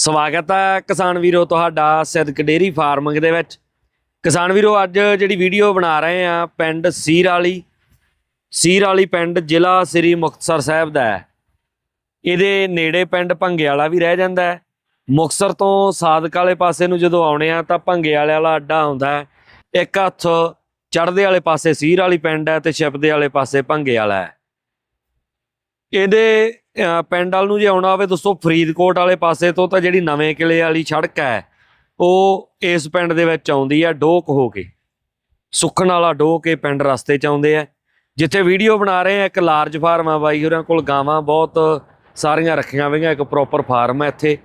ਸਵਾਗਤ ਹੈ ਕਿਸਾਨ ਵੀਰੋ ਤੁਹਾਡਾ ਸਿੱਧਕ ਡੇਰੀ ਫਾਰਮਿੰਗ ਦੇ ਵਿੱਚ। ਕਿਸਾਨ ਵੀਰੋ, ਅੱਜ ਜਿਹੜੀ ਵੀਡੀਓ ਬਣਾ ਰਹੇ ਆ ਪਿੰਡ ਸੀਰ ਵਾਲੀ ਸੀਰ ਵਾਲੀ ਪਿੰਡ ਜ਼ਿਲ੍ਹਾ ਸ੍ਰੀ ਮੁਕਤਸਰ ਸਾਹਿਬ ਦਾ ਹੈ। ਇਹਦੇ ਨੇੜੇ ਪਿੰਡ ਭੰਗੇ ਵਾਲਾ ਵੀ ਰਹਿ ਜਾਂਦਾ ਹੈ। ਮੁਕਤਸਰ ਤੋਂ ਸਾਦਕ ਵਾਲੇ ਪਾਸੇ ਨੂੰ ਜਦੋਂ ਆਉਣੇ ਆ ਤਾਂ ਭੰਗੇ ਵਾਲੇ ਵਾਲਾ ਅੱਡਾ ਆਉਂਦਾ ਹੈ। ਇੱਕ ਹੱਥ ਚੜ੍ਹਦੇ ਵਾਲੇ ਪਾਸੇ ਸੀਰ ਵਾਲੀ ਪਿੰਡ ਹੈ ਤੇ ਛਿਪਦੇ ਵਾਲੇ ਪਾਸੇ ਭੰਗੇ ਵਾਲਾ ਹੈ। ਇਹਦੇ ਪਿੰਡ ਵਾਲ ਨੂੰ ਜੇ ਆਉਣਾ ਹੋਵੇ ਦੋਸਤੋ, ਫਰੀਦਕੋਟ ਵਾਲੇ ਪਾਸੇ ਤੋਂ ਤਾਂ ਜਿਹੜੀ ਨਵੇਂ ਕਿਲੇ ਵਾਲੀ ਸੜਕ ਹੈ, ਉਹ ਇਸ ਪਿੰਡ ਦੇ ਵਿੱਚ ਆਉਂਦੀ ਹੈ, ਡੋਕ ਹੋ ਕੇ। ਸੁੱਖਣ ਵਾਲਾ ਡੋਕ ਇਹ ਪਿੰਡ ਰਸਤੇ ਚ ਆਉਂਦੇ ਆ। ਜਿੱਥੇ ਵੀਡੀਓ ਬਣਾ ਰਹੇ ਆ, ਇੱਕ ਲਾਰਜ ਫਾਰਮ ਆ ਬਾਈ ਹੋਰਾਂ ਕੋਲ, ਗਾਵਾਂ ਬਹੁਤ ਸਾਰੀਆਂ ਰੱਖੀਆਂ ਹੋਈਆਂ, ਇੱਕ ਪ੍ਰੋਪਰ ਫਾਰਮ ਹੈ ਇੱਥੇ।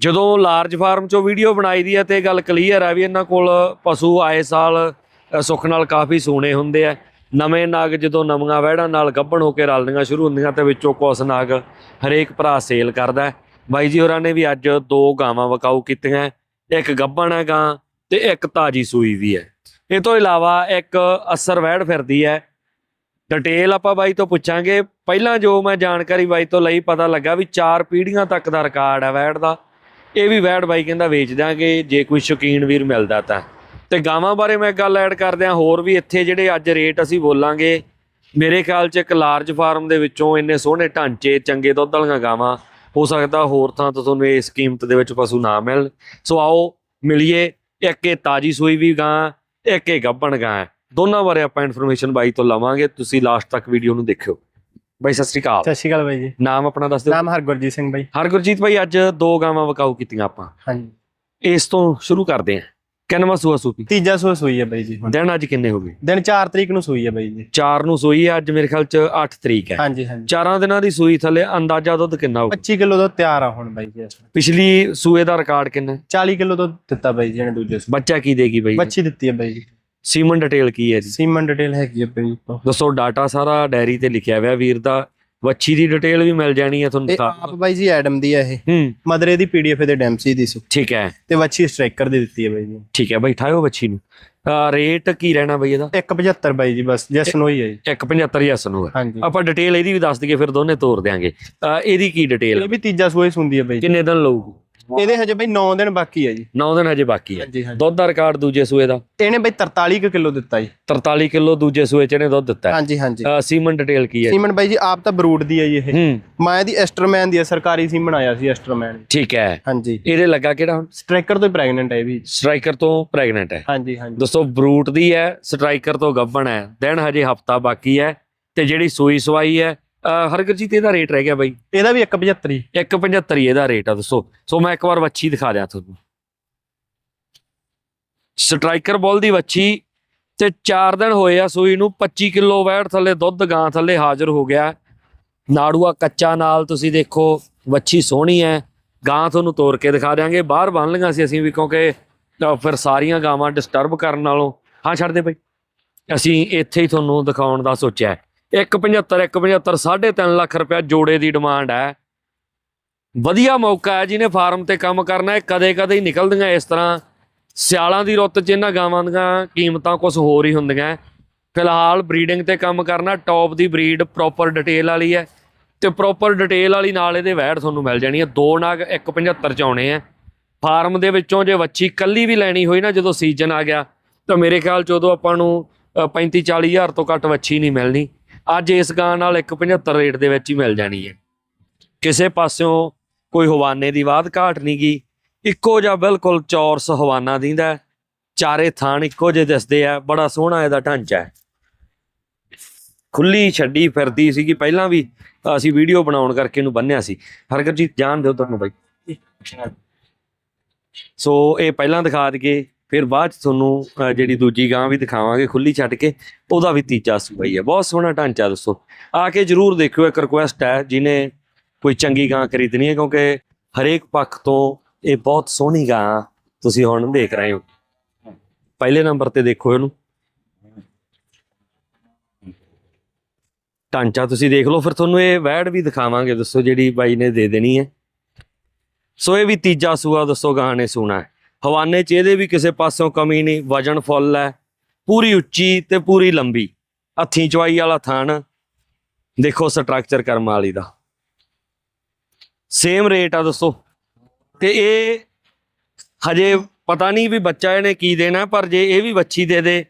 ਜਦੋਂ ਲਾਰਜ ਫਾਰਮ ਚੋਂ ਵੀਡੀਓ ਬਣਾਈ ਦੀ ਹੈ ਤੇ ਇਹ ਗੱਲ ਕਲੀਅਰ ਆ ਵੀ ਇਹਨਾਂ ਕੋਲ ਪਸ਼ੂ ਆਏ ਸਾਲ ਸੁੱਖ ਨਾਲ ਕਾਫੀ ਸੋਹਣੇ ਹੁੰਦੇ ਆ। ਨਵੇਂ ਨਾਗ ਜਦੋਂ ਨਵੀਆਂ ਵਹਿੜਾਂ ਨਾਲ ਗੱਭਣ ਹੋ ਕੇ ਰਲਣੀਆਂ ਸ਼ੁਰੂ ਹੁੰਦੀਆਂ ਤੇ ਵਿੱਚੋਂ ਕੁਸ ਨਾਗ ਹਰੇਕ ਭਰਾ ਸੇਲ ਕਰਦਾ ਬਾਈ ਜੀ ਹੋਰਾਂ ਨੇ ਵੀ ਅੱਜ ਦੋ ਗਾਵਾਂ ਵਕਾਊ ਕੀਤੀਆਂ ਇੱਕ ਗੱਭਣ ਹੈ ਗਾਂ ਤੇ ਇੱਕ ਤਾਜੀ ਸੂਈ ਵੀ ਹੈ। ਇਹ ਤੋਂ ਇਲਾਵਾ ਇੱਕ ਅਸਰ ਵਹਿੜ ਫਿਰਦੀ ਹੈ। ਡਿਟੇਲ ਆਪਾਂ ਬਾਈ ਤੋਂ ਪੁੱਛਾਂਗੇ। ਪਹਿਲਾਂ ਜੋ ਮੈਂ ਜਾਣਕਾਰੀ ਬਾਈ ਤੋਂ ਲਈ ਪਤਾ ਲੱਗਾ ਵੀ ਚਾਰ ਪੀੜ੍ਹੀਆਂ ਤੱਕ ਦਾ ਰਿਕਾਰਡ ਹੈ ਵਹਿੜ ਦਾ। ਇਹ ਵੀ ਵੈੜ ਬਾਈ ਕਹਿੰਦਾ ਵੇਚ ਦਾਂਗੇ ਜੇ ਕੋਈ ਸ਼ੌਕੀਨ ਵੀਰ ਮਿਲਦਾ ਤਾਂ। ਤੇ ਗਾਵਾਂ ਬਾਰੇ ਮੈਂ ਗੱਲ ਐਡ ਕਰ ਦਿਆਂ ਹੋਰ ਵੀ ਇੱਥੇ ਜਿਹੜੇ ਅੱਜ ਰੇਟ ਅਸੀਂ ਬੋਲਾਂਗੇ ਮੇਰੇ ਖਿਆਲ 'ਚ ਇੱਕ ਲਾਰਜ ਫਾਰਮ ਦੇ ਵਿੱਚੋਂ ਇੰਨੇ ਸੋਹਣੇ ਢਾਂਚੇ ਚੰਗੇ ਦੁੱਧ ਵਾਲੀਆਂ ਗਾਵਾਂ ਹੋ ਸਕਦਾ ਹੋਰ ਥਾਂ ਤੋਂ ਤੁਹਾਨੂੰ ਇਸ ਕੀਮਤ ਦੇ ਵਿੱਚ ਪਸ਼ੂ ਨਾ ਮਿਲਣ। ਸੋ ਆਓ ਮਿਲੀਏ ਇੱਕ ਇਹ ਤਾਜੀ ਸੂਈ ਵੀ ਗਾਂ ਇੱਕ ਇਹ ਗੱਭਣ ਗਾਂ। ਦੋਨਾਂ ਬਾਰੇ ਆਪਾਂ ਇਨਫੋਰਮੇਸ਼ਨ ਬਾਈ ਤੋਂ ਲਵਾਂਗੇ ਤੁਸੀਂ ਲਾਸਟ ਤੱਕ ਵੀਡੀਓ ਨੂੰ ਦੇਖਿਓ। ਬਾਈ ਸਤਿ ਸ੍ਰੀ ਅਕਾਲ। ਸਤਿ ਸ਼੍ਰੀ ਅਕਾਲ ਬਾਈ ਜੀ। ਨਾਮ ਆਪਣਾ ਦੱਸ ਦਿਓ। ਨਾਮ ਹਰਗੁਰਜੀਤ ਸਿੰਘ ਬਾਈ। ਹਰਗੁਰਜੀਤ ਭਾਈ ਅੱਜ ਦੋ ਗਾਵਾਂ ਵਕਾਊ ਕੀਤੀਆਂ ਆਪਾਂ। ਹਾਂਜੀ। ਇਸ ਤੋਂ ਸ਼ੁਰੂ ਕਰਦੇ ਹਾਂ ਕਿੰਨਵਾਂ ਸੂਆ ਸੂਪੀ? ਤੀਜਾ ਸੂਆ ਸੂਈ ਹੈ ਬਾਈ ਜੀ ਹੁਣ। ਦਿਨ ਅੱਜ ਕਿੰਨੇ ਹੋ ਗਏ? ਦਿਨ 4 ਤਰੀਕ ਨੂੰ ਸੂਈ ਹੈ ਬਾਈ ਜੀ। 4 ਨੂੰ ਸੂਈ ਹੈ ਅੱਜ ਮੇਰੇ ਖਿਆਲ ਚ 8 ਤਰੀਕ ਹੈ। ਹਾਂਜੀ ਹਾਂਜੀ। ਚਾਰਾਂ ਦਿਨਾਂ ਦੀ ਸੂਈ ਥੱਲੇ ਅੰਦਾਜ਼ਾ ਦੁੱਧ ਕਿੰਨਾ ਹੋਊ? 25 ਕਿਲੋ ਦਾ ਤਿਆਰ ਆ ਹੁਣ ਬਾਈ ਜੀ। ਪਿਛਲੀ ਸੂਏ ਦਾ ਰਿਕਾਰਡ ਕਿੰਨਾ ਹੈ? 40 ਕਿਲੋ ਤੋਂ ਦਿੱਤਾ ਬਾਈ ਜੀ ਇਹਨੇ ਦੂਜੇ ਬੱਚਾ ਕੀ ਦੇਗੀ ਬਈ ਬੱਚੀ ਦਿੱਤੀ ਹੈ ਬਾਈ ਜੀ। ਸੀਮਨ ਡਿਟੇਲ ਕੀ ਹੈ ਜੀ? ਸੀਮਨ ਡਿਟੇਲ ਹੈਗੀ ਹੈ ਬਾਈ ਦੱਸੋ ਡਾਟਾ ਸਾਰਾ ਡਾਇਰੀ ਤੇ ਲਿਖਿਆ ਹੋਇਆ ਵੀਰ ਦਾ। ਵੱਛੀ ਦੀ ਡਿਟੇਲ ਵੀ ਮਿਲ ਜਾਣੀ ਹੈ ਤੁਹਾਨੂੰ ਇਹ ਤਾਂ। ਆਪ ਬਾਈ ਜੀ ਐਡਮ ਦੀ ਹੈ ਇਹ। ਹੂੰ। ਮਦਰੇ ਦੀ ਪੀਡੀਐਫ ਦੇ ਡੈਮਸੀ ਦੀ ਸੀ। ਠੀਕ ਹੈ। ਤੇ ਵੱਛੀ ਸਟ੍ਰਾਈਕਰ ਦੀ ਦਿੱਤੀ ਹੈ ਬਾਈ ਜੀ। ਠੀਕ ਹੈ ਬਈ ਠਾਇਓ ਵੱਛੀ ਨੂੰ। ਰੇਟ ਕੀ ਰਹਿਣਾ ਬਈ ਇਹਦਾ? 175 ਬਾਈ ਜੀ ਬਸ ਜਸਨ ਹੋਈ ਹੈ ਜੀ। 175 ਯਸ ਨੂੰ ਹੈ ਹਾਂਜੀ। ਆਪਾਂ ਡਿਟੇਲ ਇਹਦੀ ਵੀ ਦੱਸ ਦਈਏ ਫਿਰ ਦੋਨੇ ਤੋਰ ਦਿਆਂਗੇ। ਇਹਦੀ ਕੀ ਡਿਟੇਲ ਇਹ ਵੀ ਤੀਜਾ ਹੀ ਸੁੰਦੀ ਹੈ ਬਾਈ ਜੀ। ਕਿੰਨੇ ਦਿਨ ਲਊਗੀ? ਇਹਦੇ ਹਜੇ ਬਾਈ 9 ਦਿਨ ਬਾਕੀ ਹੈ ਜੀ। 9 ਦਿਨ ਹਜੇ ਬਾਕੀ ਹਾਂਜੀ ਹਾਂਜੀ। ਦੁੱਧ ਦਾ ਰਿਕਾਰਡ ਦੂਜੇ ਸੂਏ ਦਾ। ਇਹਨੇ ਬਾਈ 43 ਕੁ ਕਿਲੋ ਦਿੱਤਾ ਜੀ। 43 ਕਿਲੋ ਦੂਜੇ ਸੂਏ ਚ ਇਹਨੇ ਦੁੱਧ ਦਿੱਤਾ। ਹੈ ਹਾਂਜੀ। ਹਾਂਜੀ ਸੀਮਨ ਡਿਟੇਲ ਕੀ ਹੈ ਸੀਮਨ ਬਾਈ ਜੀ ਆਪ ਤਾਂ ਬਰੂਡ ਦੀ ਹੈ ਜੀ ਇਹ। ਹੂੰ। ਮਾਇਆ ਦੀ ਐਸਟਰਮੈਨ ਦੀ ਹੈ ਸਰਕਾਰੀ ਸੀਮਨ ਆਇਆ ਸੀ ਐਸਟਰਮੈਨ। ਠੀਕ ਹੈ। ਹਾਂਜੀ। ਇਹਦੇ ਲੱਗਾ ਕਿਹੜਾ ਹੁਣ? ਸਟ੍ਰਾਈਕਰ ਤੋਂ ਪ੍ਰੈਗਨੈਂਟ ਹੈ ਇਹ ਵੀ। ਸਟ੍ਰਾਈਕਰ ਤੋਂ ਪ੍ਰੈਗਨੈਂਟ ਹੈ। ਹਾਂਜੀ ਹਾਂਜੀ। ਦੋਸਤੋ ਬਰੂਟ ਦੀ ਹੈ ਸਟ੍ਰਾਈਕਰ ਤੋਂ ਗੱਭਣ ਹੈ। ਦਿਨ ਹਜੇ ਹਫਤਾ ਬਾਕੀ ਹੈ ਤੇ ਜਿਹੜੀ ਸੂਈ ਸਵਾਈ ਹੈ ਹਰਗਰਜੀਤ ਇਹਦਾ ਰੇਟ ਰਹਿ ਗਿਆ ਬਾਈ? ਇਹਦਾ ਵੀ 175 ਹੀ। 175 ਇਹਦਾ ਰੇਟ ਆ ਦੋਸਤੋ ਸੋ ਮੈਂ ਇੱਕ ਵਾਰ ਵੱਛੀ ਦਿਖਾ ਦਿਆਂ ਤੁਹਾਨੂੰ। ਸਟ੍ਰਾਈਕਰ ਬੋਲ ਦੀ ਵੱਛੀ ਤੇ 4 ਦਿਨ ਹੋਏ ਆ ਸੂਈ ਨੂੰ 25 ਕਿਲੋ ਵੈਟ ਥੱਲੇ ਦੁੱਧ ਗਾਂ ਥੱਲੇ ਹਾਜ਼ਰ ਹੋ ਗਿਆ। ਨਾੜੂਆ ਕੱਚਾ ਨਾਲ ਤੁਸੀਂ ਦੇਖੋ ਵੱਛੀ ਸੋਹਣੀ ਹੈ। ਗਾਂ ਤੁਹਾਨੂੰ ਤੋੜ ਕੇ ਦਿਖਾ ਦਿਆਂਗੇ। ਬਾਹਰ ਬੰਨ ਲਈਆਂ ਸੀ ਅਸੀਂ ਵੀ ਕਿਉਂਕਿ ਫਿਰ ਸਾਰੀਆਂ ਗਾਵਾਂ ਡਿਸਟਰਬ ਕਰਨ ਨਾਲੋਂ। ਹਾਂ ਛੱਡ ਦੇ ਬਈ। ਅਸੀਂ ਇੱਥੇ ਹੀ ਤੁਹਾਨੂੰ ਦਿਖਾਉਣ ਦਾ ਸੋਚਿਆ 175 175 3.5 ਲੱਖ ਰੁਪਇਆ ਜੋੜੇ ਦੀ ਡਿਮਾਂਡ ਹੈ। ਵਧੀਆ ਮੌਕਾ ਹੈ ਜਿਹਨੇ ਫਾਰਮ ਤੇ ਕੰਮ ਕਰਨਾ ਹੈ, ਕਦੇ ਕਦੇ ਹੀ ਨਿਕਲਦੀਆਂ ਇਸ ਤਰ੍ਹਾਂ। ਸਿਆਲਾਂ ਦੀ ਰੁੱਤ 'ਚ ਇਹਨਾਂ ਗਾਵਾਂ ਦੀਆਂ ਕੀਮਤਾਂ ਕੁਝ ਹੋਰ ਹੀ ਹੁੰਦੀਆਂ। ਫਿਲਹਾਲ ਬਰੀਡਿੰਗ ਤੇ ਕੰਮ ਕਰਨਾ ਟੌਪ ਦੀ ਬਰੀਡ ਪ੍ਰੋਪਰ ਡਿਟੇਲ ਵਾਲੀ ਹੈ। ਤੇ ਪ੍ਰੋਪਰ ਡਿਟੇਲ ਵਾਲੀ ਨਾਲ ਇਹਦੇ ਵੈੜ ਤੁਹਾਨੂੰ ਮਿਲ ਜਾਣੀ ਹੈ। ਦੋ ਨਾਗ 175 ਚ ਆਉਣੇ ਆ ਫਾਰਮ ਦੇ ਵਿੱਚੋਂ ਜੇ ਵੱਛੀ ਕੱਲੀ ਵੀ ਲੈਣੀ ਹੋਈ ਨਾ, ਜਦੋਂ ਸੀਜ਼ਨ ਆ ਗਿਆ, ਤਾਂ ਮੇਰੇ ਖਿਆਲ ਚ ਉਦੋਂ ਆਪਾਂ ਨੂੰ 35 40 ਹਜ਼ਾਰ ਤੋਂ ਘੱਟ ਵੱਛੀ ਨਹੀਂ ਮਿਲਣੀ। ਅੱਜ ਇਸ ਗਾਂ ਨਾਲ 175 ਰੇਟ ਦੇ ਵਿੱਚ ਹੀ ਮਿਲ ਜਾਣੀ ਹੈ। ਕਿਸੇ ਪਾਸਿਓਂ ਕੋਈ ਹਵਾਨੇ ਦੀ ਬਾਤ ਘਾਟ ਨਹੀਂ ਗਈ ਇੱਕੋ ਜਿਹਾ ਬਿਲਕੁਲ ਚੌਰਸ ਹਵਾਨਾ ਦਿੰਦਾ। ਚਾਰੇ ਥਾਣ ਇੱਕੋ ਜਿਹੇ ਦਿਸਦੇ ਆ ਬੜਾ ਸੋਹਣਾ ਇਹਦਾ ਢਾਂਚਾ ਹੈ। ਖੁੱਲੀ ਛੱਡੀ ਫਿਰਦੀ ਸੀਗੀ ਪਹਿਲਾਂ ਵੀ ਅਸੀਂ ਵੀਡੀਓ ਬਣਾਉਣ ਕਰਕੇ ਇਹਨੂੰ ਬੰਨਿਆ ਸੀ। ਹਰਗਰਜੀਤ ਜਾਣ ਦਿਓ ਤੁਹਾਨੂੰ ਬਾਈ। ਸੋ ਇਹ ਪਹਿਲਾਂ ਦਿਖਾ ਦਈਏ। ਫਿਰ ਬਾਅਦ ਚ ਤੁਹਾਨੂੰ ਜਿਹੜੀ ਦੂਜੀ ਗਾਂ ਵੀ ਦਿਖਾਵਾਂਗੇ ਖੁੱਲੀ ਛੱਡ ਕੇ, ਉਹਦਾ ਵੀ ਤੀਜਾ ਸੂਆ ਹੈ ਬਹੁਤ ਸੋਹਣਾ ਢਾਂਚਾ ਦੱਸੋ। ਆ ਕੇ ਜਰੂਰ ਦੇਖਿਓ, ਇੱਕ ਰਿਕੁਐਸਟ ਹੈ ਜਿਨੇ ਕੋਈ ਚੰਗੀ ਗਾਂ ਖਰੀਦਣੀ ਹੈ, ਕਿਉਂਕਿ ਹਰੇਕ ਪੱਖ ਤੋਂ ਇਹ ਬਹੁਤ ਸੋਹਣੀ ਗਾਂ ਤੁਸੀਂ ਹੁਣ ਦੇਖ ਰਹੇ ਹੋ। ਪਹਿਲੇ ਨੰਬਰ ਤੇ ਦੇਖੋ ਇਹਨੂੰ। ਢਾਂਚਾ ਤੁਸੀਂ ਦੇਖ ਲਓ, ਫਿਰ ਤੁਹਾਨੂੰ ਇਹ ਵੈੜ ਵੀ ਦਿਖਾਵਾਂਗੇ, ਦੱਸੋ ਜਿਹੜੀ ਬਾਈ ਨੇ ਦੇ ਦੇਣੀ ਹੈ। ਸੋ ਇਹ ਵੀ ਤੀਜਾ ਸੂਆ, ਦੱਸੋ ਗਾਂ ਨੇ ਸੂਣਾ ਹੈ। ਹਵਾਨੇ ਚ ਇਹਦੇ ਵੀ ਕਿਸੇ ਪਾਸਿਓਂ ਕਮੀ ਨਹੀਂ, ਵਜਨ ਫੁੱਲ ਹੈ, ਪੂਰੀ ਉੱਚੀ ਤੇ ਪੂਰੀ ਲੰਬੀ, ਹੱਥੀਂ ਚਵਾਈ ਵਾਲਾ ਥਣ ਦੇਖੋ ਸਟਰਕਚਰ ਕਰਮ ਵਾਲੀ ਦਾ। ਸੇਮ ਰੇਟ ਆ ਦੱਸੋ ਤੇ ਇਹ ਹਜੇ ਪਤਾ ਨਹੀਂ ਵੀ ਬੱਚਾ ਇਹਨੇ ਕੀ ਦੇਣਾ, ਪਰ ਜੇ ਇਹ ਵੀ ਵੱਛੀ ਦੇ ਦੇ,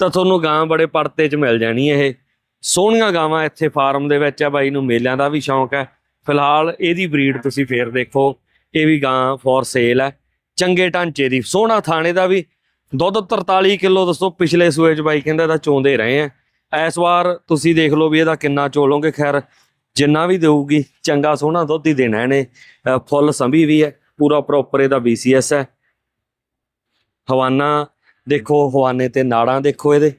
ਤਾਂ ਤੁਹਾਨੂੰ ਗਾਂ ਬੜੇ ਪਰਤੇ 'ਚ ਮਿਲ ਜਾਣੀ ਇਹ। ਸੋਹਣੀਆਂ ਗਾਵਾਂ ਇੱਥੇ ਫਾਰਮ ਦੇ ਵਿੱਚ ਆ, ਬਾਈ ਨੂੰ ਮੇਲਿਆਂ ਦਾ ਵੀ ਸ਼ੌਂਕ ਹੈ। ਫਿਲਹਾਲ ਇਹਦੀ ਬਰੀਡ ਤੁਸੀਂ ਫੇਰ ਦੇਖੋ, ਇਹ ਵੀ ਗਾਂ ਫੋਰ ਸੇਲ ਹੈ। ਚੰਗੇ ਢਾਂਚੇ ਦੀ। ਸੋਹਣਾ ਥਾਣੇ ਦਾ ਵੀ। ਦੁੱਧ 43 ਕਿਲੋ ਦੱਸੋ, ਪਿਛਲੇ ਸੂਏ 'ਚ ਬਾਈ ਕਹਿੰਦਾ ਇਹਦਾ ਚੋਂਦੇ ਰਹੇ ਆ। ਇਸ ਵਾਰ ਤੁਸੀਂ ਦੇਖ ਲਓ ਵੀ ਇਹਦਾ ਕਿੰਨਾ ਚੋਲੋਗੇ ਖੈਰ, ਜਿੰਨਾ ਵੀ ਦੇਊਗੀ, ਚੰਗਾ ਸੋਹਣਾ ਦੁੱਧ ਹੀ ਦੇਣਾ ਇਹਨੇ। ਫੁੱਲ ਸੰਭੀ ਵੀ ਹੈ। ਪੂਰਾ ਪ੍ਰੋਪਰ ਇਹਦਾ BCS ਹੈ। ਹਵਾਨਾ ਦੇਖੋ, ਹਵਾਨੇ ਤੇ ਨਾੜਾਂ ਦੇਖੋ ਇਹਦੇ।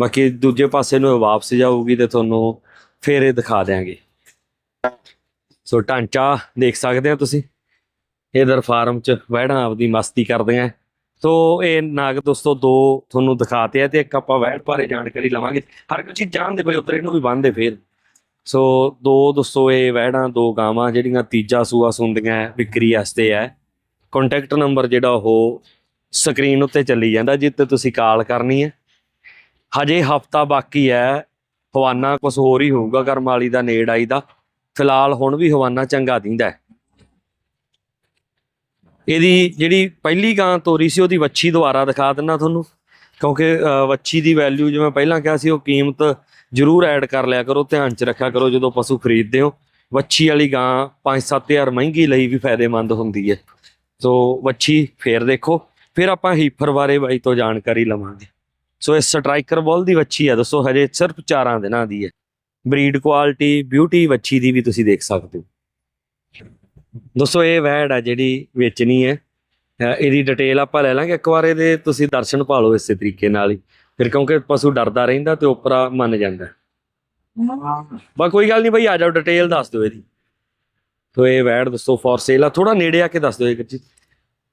ਬਾਕੀ ਦੂਜੇ ਪਾਸੇ ਨੂੰ ਵਾਪਸ ਜਾਊਗੀ ਤੇ ਤੁਹਾਨੂੰ ਫੇਰ ਇਹ ਦਿਖਾ ਦਿਆਂਗੇ। ਸੋ ਢਾਂਚਾ ਦੇਖ ਸਕਦੇ ਆ ਤੁਸੀਂ। ਇਧਰ ਫਾਰਮ ਚ ਵਹਿੜਾਂ ਆਪਦੀ ਮਸਤੀ ਕਰਦੇ ਆ। ਸੋ ਇਹ ਨਾਗ ਦੋਸਤੋ ਦੋ ਤੁਹਾਨੂੰ ਦਿਖਾਤੇ ਆ ਤੇ ਇੱਕ ਆਪਾਂ ਵਹਿੜ ਬਾਰੇ ਜਾਣਕਾਰੀ ਲਵਾਂਗੇ। ਹਰ ਕੋਈ ਚੀਜ਼ ਜਾਣਦੇ ਪਏ ਉੱਤਰ ਇਹਨੂੰ ਵੀ ਬੰਨਦੇ ਫੇਰ। ਸੋ ਦੋ ਦੋਸਤੋ ਇਹ ਵਹਿੜਾਂ ਦੋ ਗਾਵਾਂ ਜਿਹੜੀਆਂ ਤੀਜਾ ਸੂਆ ਸੁੰਦੀਆਂ ਹੈ, ਵਿਕਰੀ ਵਾਸਤੇ ਹੈ ਕੰਟੈਕਟ ਨੰਬਰ ਜਿਹੜਾ ਉਹ ਸਕਰੀਨ ਉੱਤੇ ਚੱਲੀ ਜਾਂਦਾ ਜਿੱਤੇ ਤੁਸੀਂ ਕਾਲ ਕਰਨੀ ਹੈ ਹਜੇ ਹਫਤਾ ਬਾਕੀ ਹੈ ਹਵਾਨਾ ਕੁਝ ਹੋਰ ਹੀ ਹੋਊਗਾ ਕਰਮਾਲੀ ਦਾ ਨੇੜ ਆਈ ਦਾ ਫਿਲਹਾਲ ਹੁਣ ਵੀ ਹਵਾਨਾ ਚੰਗਾ ਦਿੰਦਾ। ਹੈ ਇਹਦੀ ਜਿਹੜੀ ਪਹਿਲੀ ਗਾਂ ਤੋਰੀ ਸੀ, ਉਹਦੀ ਵੱਛੀ ਦੁਬਾਰਾ ਦਿਖਾ ਦਿੰਨਾ ਤੁਹਾਨੂੰ। ਕਿਉਂਕਿ ਵੱਛੀ ਦੀ ਵੈਲਿਊ ਜਿਵੇਂ ਪਹਿਲਾਂ ਕਿਹਾ ਸੀ, ਉਹ ਕੀਮਤ ਜ਼ਰੂਰ ਐਡ ਕਰ ਲਿਆ ਕਰੋ, ਧਿਆਨ 'ਚ ਰੱਖਿਆ ਕਰੋ, ਜਦੋਂ ਪਸ਼ੂ ਖਰੀਦਦੇ ਹੋ। ਵੱਛੀ ਵਾਲੀ ਗਾਂ 5-7000 ਮਹਿੰਗੀ ਲਈ ਵੀ ਫਾਇਦੇਮੰਦ ਹੁੰਦੀ ਹੈ। ਸੋ ਵੱਛੀ ਫੇਰ ਦੇਖੋ, ਫਿਰ ਆਪਾਂ ਹੀਫਰ ਬਾਰੇ ਬਾਈ ਤੋਂ ਜਾਣਕਾਰੀ ਲਵਾਂਗੇ। ਸੋ ਇਹ ਸਟ੍ਰਾਈਕਰ ਬੋਲ ਦੀ ਵੱਛੀ ਹੈ ਦੱਸੋ, ਹਜੇ ਸਿਰਫ 4 ਦਿਨਾਂ ਦੀ ਹੈ। ਬਰੀਡ ਕੁਆਲਿਟੀ ਬਿਊਟੀ ਵੱਛੀ ਦੀ ਵੀ ਤੁਸੀਂ ਦੇਖ ਸਕਦੇ ਹੋ। ਦੋਸਤੋ ਇਹ ਵੈੜ ਆ ਜਿਹੜੀ ਵੇਚਣੀ ਹੈ। ਇਹਦੀ ਡਿਟੇਲ ਆਪਾਂ ਲੈ ਲਾਂਗੇ। ਇੱਕ ਵਾਰ ਇਹਦੇ ਤੁਸੀਂ ਦਰਸ਼ਨ ਪਾ ਲਓ ਇਸੇ ਤਰੀਕੇ ਨਾਲ ਹੀ। ਫਿਰ ਕਿਉਂਕਿ ਪਸ਼ੂ ਡਰਦਾ ਰਹਿੰਦਾ ਤੇ ਉਪਰਾ ਮੰਨ ਜਾਂਦਾ ਬਾ ਕੋਈ ਗੱਲ ਨਹੀਂ ਬਈ, ਆ ਜਾਓ ਡਿਟੇਲ ਦੱਸ ਦਿਓ ਇਹਦੀ। ਤੋ ਇਹ ਵੈੜ ਦੱਸੋ ਫੋਰ ਸੇਲ ਆ। ਥੋੜਾ ਨੇੜੇ ਆ ਕੇ ਦੱਸ ਦਿਓ ਇਹ ਕੱਚੀ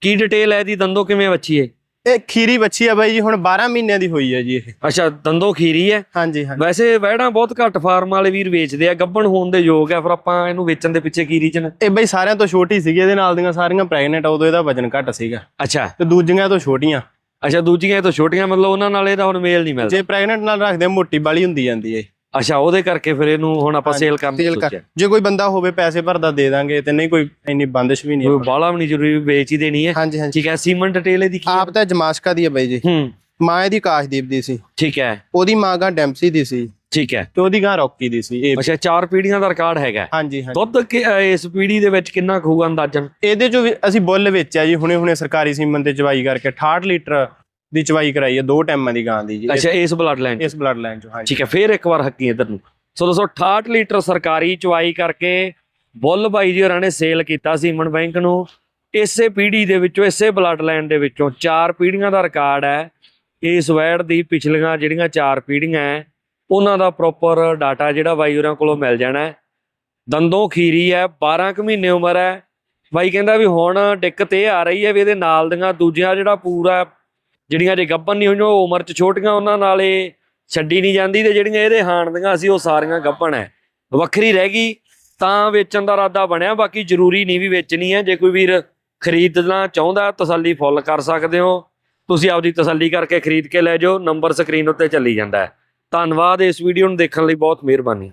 ਕੀ ਡਿਟੇਲ ਹੈ ਇਹਦੀ? ਦੰਦੋ ਕਿਵੇਂ ਬੱਚੀ ਹੈ ਇਹ ਖੀਰੀ ਬੱਚੀ ਆ ਬਾਈ ਜੀ ਹੁਣ 12 ਮਹੀਨਿਆਂ ਦੀ ਹੋਈ ਹੈ ਜੀ ਇਹ। ਅੱਛਾ ਦੰਦੋ ਖੀਰੀ ਹੈ? ਹਾਂਜੀ ਹਾਂਜੀ। ਵੈਸੇ ਵੈੜਾਂ ਬਹੁਤ ਘੱਟ ਫਾਰਮ ਵਾਲੇ ਵੀਰ ਵੇਚਦੇ ਆ ਗੱਬਣ ਹੋਣ ਦੇ ਯੋਗ ਆ ਫਿਰ ਆਪਾਂ ਇਹਨੂੰ ਵੇਚਣ ਦੇ ਪਿੱਛੇ ਕੀ ਰੀਜਨ? ਇਹ ਬਾਈ ਸਾਰਿਆਂ ਤੋਂ ਛੋਟੀ ਸੀਗੀ ਇਹਦੇ ਨਾਲ ਦੀਆਂ ਸਾਰੀਆਂ ਪ੍ਰੈਗਨੈਂਟ ਉਦੋਂ ਇਹਦਾ ਵਜਨ ਘੱਟ ਸੀਗਾ। ਅੱਛਾ। ਤੇ ਦੂਜੀਆਂ ਤੋਂ ਛੋਟੀਆਂ। ਅੱਛਾ ਦੂਜੀਆਂ ਤੋਂ ਛੋਟੀਆਂ ਮਤਲਬ ਉਹਨਾਂ ਨਾਲ ਇਹਦਾ ਹੁਣ ਮੇਲ ਨਹੀਂ ਮਿਲਦਾ। ਜੇ ਪ੍ਰੈਗਨੈਂਟ ਨਾਲ ਰੱਖਦੇ ਮੋਟੀ ਬਾਲੀ ਹੁੰਦੀ ਜਾਂਦੀ ਹੈ ਅੱਛਾ ਉਹਦੇ ਕਰਕੇ ਫਿਰ ਇਹਨੂੰ ਹੁਣ ਆਪਾਂ ਸੇਲ ਕਰਨ ਦੀ ਸੋਚਿਆ। ਜੇ ਕੋਈ ਬੰਦਾ ਹੋਵੇ ਪੈਸੇ ਭਰਦਾ ਦੇ ਦਾਂਗੇ ਤੇ ਨਹੀਂ ਕੋਈ ਇੰਨੀ ਬੰਦਿਸ਼ ਵੀ ਨਹੀਂ ਕੋਈ ਬਾਲਾ ਵੀ ਨਹੀਂ ਜ਼ਰੂਰੀ ਵੇਚ ਹੀ ਦੇਣੀ ਹੈ। ਹਾਂਜੀ ਹਾਂਜੀ। ਠੀਕ ਹੈ ਸੀਮਨ ਡਿਟੇਲ ਇਹਦੀ ਕੀ ਆਪ ਤਾਂ ਜਮਾਸ਼ਕਾ ਦੀ ਹੈ ਬਾਈ ਜੀ। ਹੂੰ। ਮਾਂ ਇਹਦੀ ਕਾਸ਼ਦੀਪ ਦੀ ਸੀ। ਠੀਕ ਹੈ। ਉਹਦੀ ਮਾਂ ਗਾਂ ਡੈਂਪਸੀ ਦੀ ਸੀ। ਠੀਕ ਹੈ। ਤੇ ਉਹਦੀ ਗਾਂ ਰੌਕੀ ਦੀ ਸੀ ਇਹ ਅੱਛਾ ਚਾਰ ਪੀੜ੍ਹੀਆਂ ਦਾ ਰਿਕਾਰਡ ਹੈਗਾ ਹਾਂਜੀ ਹਾਂਜੀ। ਦੁੱਧ ਇਸ ਪੀੜ੍ਹੀ ਦੇ ਵਿੱਚ ਕਿੰਨਾ ਹੋਊਗਾ ਅੰਦਾਜ਼ਨ? ਇਹਦੇ ਚੋਂ ਅਸੀਂ ਬੁੱਲ ਵੇਚਿਆ ਜੀ ਹੁਣੇ ਹੁਣੇ ਸਰਕਾਰੀ ਸੀਮਨ ਤੇ ਚਵਾਈ ਕਰਕੇ 68 ਲੀਟਰ ਦੀ ਚਵਾਈ ਕਰਾਈ ਹੈ ਦੋ ਟਾਈਮਾਂ ਦੀ ਗਾਂ ਦੀ ਜੀ। ਅੱਛਾ ਇਸ ਬਲੱਡ ਲਾਈਨ ਇਸ ਬਲੱਡ ਲਾਈਨ ਚੋਂ ਹਾਂਜੀ। ਠੀਕ ਹੈ ਫੇਰ ਇੱਕ ਵਾਰ ਹੱਕੀ ਇਧਰ ਨੂੰ। ਸੋ ਦੋਸਤੋ 68 ਲੀਟਰ ਸਰਕਾਰੀ ਚਵਾਈ ਕਰਕੇ ਬੁੱਲ ਬਾਈ ਜੀ ਹੋਰਾਂ ਨੇ ਸੇਲ ਕੀਤਾ ਸੀਮਨ ਬੈਂਕ ਨੂੰ। ਇਸੇ ਪੀੜ੍ਹੀ ਦੇ ਵਿੱਚੋਂ ਇਸੇ ਬਲੱਡ ਲਾਈਨ ਦੇ ਵਿੱਚੋਂ ਚਾਰ ਪੀੜ੍ਹੀਆਂ ਦਾ ਰਿਕਾਰਡ ਹੈ। ਇਸ ਵੈੜ ਦੀ ਪਿਛਲੀਆਂ ਜਿਹੜੀਆਂ ਚਾਰ ਪੀੜ੍ਹੀਆਂ ਹੈ ਉਹਨਾਂ ਦਾ ਪ੍ਰੋਪਰ ਡਾਟਾ ਜਿਹੜਾ ਬਾਈ ਹੋਰਾਂ ਕੋਲੋਂ ਮਿਲ ਜਾਣਾ ਹੈ। ਦੰਦੋਂ ਖੀਰੀ ਹੈ 12 ਕੁ ਮਹੀਨੇ ਉਮਰ ਹੈ। ਬਾਈ ਕਹਿੰਦਾ ਵੀ ਹੁਣ ਦਿੱਕਤ ਇਹ ਆ ਰਹੀ ਹੈ ਵੀ ਇਹਦੇ ਨਾਲ ਦੀਆਂ ਦੂਜੀਆਂ ਜਿਹੜਾ ਪੂਰਾ ਜਿਹੜੀਆਂ ਜੇ ਗੱਭਣ ਨਹੀਂ ਹੋਈਆਂ, ਉਹ ਉਮਰ 'ਚ ਛੋਟੀਆਂ ਉਹਨਾਂ ਨਾਲ ਇਹ ਛੱਡੀ ਨਹੀਂ ਜਾਂਦੀ ਤੇ ਜਿਹੜੀਆਂ ਇਹਦੇ ਹਾਣ ਦੀਆਂ ਸੀ, ਉਹ ਸਾਰੀਆਂ ਗੱਭਣ ਹੈ ਵੱਖਰੀ ਰਹਿ ਗਈ, ਤਾਂ ਵੇਚਣ ਦਾ ਇਰਾਦਾ ਬਣਿਆ, ਬਾਕੀ ਜ਼ਰੂਰੀ ਨਹੀਂ ਵੀ ਵੇਚਣੀ ਹੈ। ਜੇ ਕੋਈ ਵੀਰ ਖਰੀਦਣਾ ਚਾਹੁੰਦਾ, ਤਸੱਲੀ ਫੁੱਲ ਕਰ ਸਕਦੇ ਹੋ। ਤੁਸੀਂ ਆਪਦੀ ਤਸੱਲੀ ਕਰਕੇ ਖਰੀਦ ਕੇ ਲੈ ਜਾਓ, ਨੰਬਰ ਸਕਰੀਨ ਉੱਤੇ ਚੱਲੀ ਜਾਂਦਾ ਹੈ। ਧੰਨਵਾਦ ਇਸ ਵੀਡੀਓ ਨੂੰ ਦੇਖਣ ਲਈ, ਬਹੁਤ ਮਿਹਰਬਾਨੀ।